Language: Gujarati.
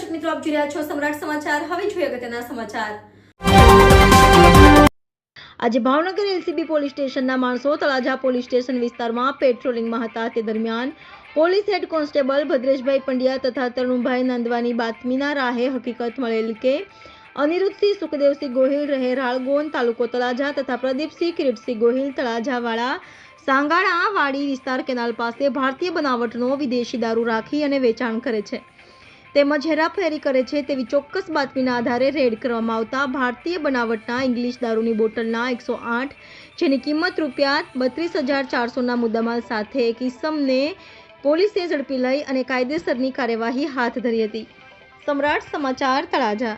દર્શક મિત્રો, આપ જોઈ રહ્યા છો સમ્રાટ સમાચાર. હવે જોઈએ અગત્યના સમાચાર. આજે ભાવનગર એલસીબી પોલીસ સ્ટેશનના માણસો તળાજા પોલીસ સ્ટેશન વિસ્તારમાં પેટ્રોલિંગમાં હતા. તે દરમિયાન police head constable Bhadreshbhai Pandya તથા તરુણભાઈ નંદવાની બાતમીના રાહે હકીકત મળેલ કે અનિરુદ્ધસિંહ સુખદેવસિંહ ગોહિલ રહે રાળગોન તાલુકો તળાજા તથા પ્રદીપસિંહ કિરીટસિંહ ગોહિલ તળાજાવાળા સાંગાણા વાડી વિસ્તાર કેનાલ પાસે ભારતીય બનાવટનો વિદેશી દારૂ રાખી અને વેચાણ કરે છે. તેમજ હેરાફેરી કરે છે તેવી ચોક્કસ બાતમીના આધારે રેડ કરવામાં આવતા ભારતીય બનાવટના ઇંગ્લિશ દારૂની બોટલના એકસો આઠ, જેની કિંમત રૂપિયા બત્રીસ હજાર ચારસોના મુદ્દામાલ સાથે એક ઇસમને પોલીસે ઝડપી લઈ અને કાયદેસરની કાર્યવાહી હાથ ધરી હતી. સમ્રાટ સમાચાર તળાજા